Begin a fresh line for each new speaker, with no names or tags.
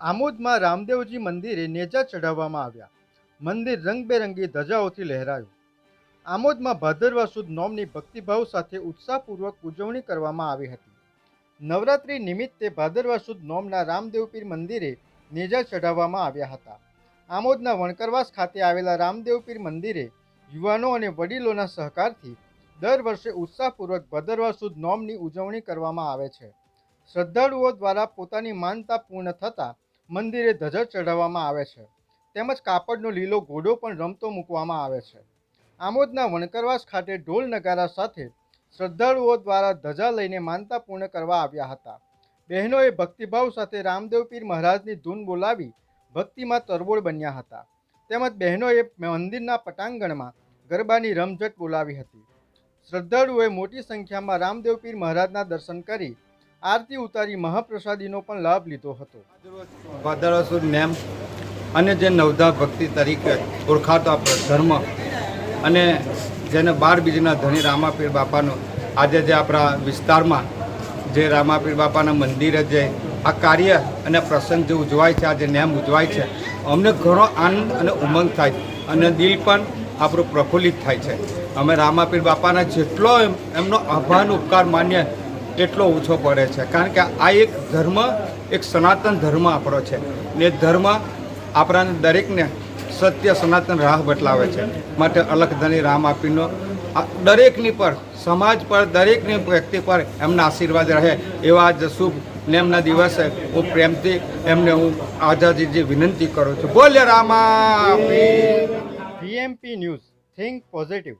આમોદમાં રામદેવજી મંદિરે નેજા ચઢાવવામાં આવ્યા. મંદિર રંગબેરંગી ધજાઓથી લહેરાયું. આમોદમાં ભાદરવા સુદ નોમની ભક્તિભાવ સાથે ઉત્સાહપૂર્વક ઉજવણી કરવામાં આવી હતી. નવરાત્રિ નિમિત્તે ભાદરવા સુદ નોમના રામદેવપીર મંદિરે નેજા ચઢાવવામાં આવ્યા હતા. આમોદના વણકરવાસ ખાતે આવેલા રામદેવપીર મંદિરે યુવાનો અને વડીલોના સહકારથી દર વર્ષે ઉત્સાહપૂર્વક ભાદરવા સુદ નોમની ઉજવણી કરવામાં આવે છે. શ્રદ્ધાળુઓ દ્વારા પોતાની માનતા પૂર્ણ થતાં મંદિરે ધજા ચઢાવવામાં આવે છે. તેમજ કાપડનો લીલો ઘોડો પણ રમતો મૂકવામાં આવે છે. આમોદના વણકરવાસ ખાતે ઢોલ નગારા સાથે શ્રદ્ધાળુઓ દ્વારા ધજા લઈને માનતા પૂર્ણ કરવા આવ્યા હતા. બહેનોએ ભક્તિભાવ સાથે રામદેવ પીર મહારાજની ધૂન બોલાવી ભક્તિમાં તરબોળ બન્યા હતા. તેમજ બહેનોએ મંદિરના પટાંગણમાં ગરબાની રમઝટ બોલાવી હતી. શ્રદ્ધાળુઓએ મોટી સંખ્યામાં રામદેવ પીર મહારાજના દર્શન કરી આરતી ઉતારી મહાપ્રસાદીનો પણ લાભ લીધો હતો.
ભાદરાસુર નેમ અને જે નવધા ભક્તિ તરીકે ઓળખાતો આપણો ધર્મ અને જેને બાર બીજના ધણી રામાપીર બાપાનો આજે જે આપણા વિસ્તારમાં જે રામાપીર બાપાના મંદિરે જે આ કાર્ય અને પ્રસંગ જે ઉજવાય છે, આ જે નેમ ઉજવાય છે, અમને ઘણો આનંદ અને ઉમંગ થાય છે અને દિલ પણ આપણું પ્રફુલ્લિત થાય છે. અમે રામાપીર બાપાના જેટલો એમ- એમનો આભાર ઉપકાર માન્ય એટલો ઓછો પડે છે. કારણ કે આ એક ધર્મ, એક સનાતન ધર્મ આપણો છે. ને ધર્મ આપણાને દરેકને સત્ય, સનાતન રાહ બતલાવે છે. માટે અલખધણી રામ આપીનો દરેકની પર, સમાજ પર, દરેકની વ્યક્તિ પર એમના આશીર્વાદ રહે એવા જ શુભ ને એમના દિવસે હું પ્રેમથી એમને હું આઝાદીજી વિનંતી કરું છું. બોલે રામા
પીએમપી ન્યૂઝ, થિંક પોઝિટિવ.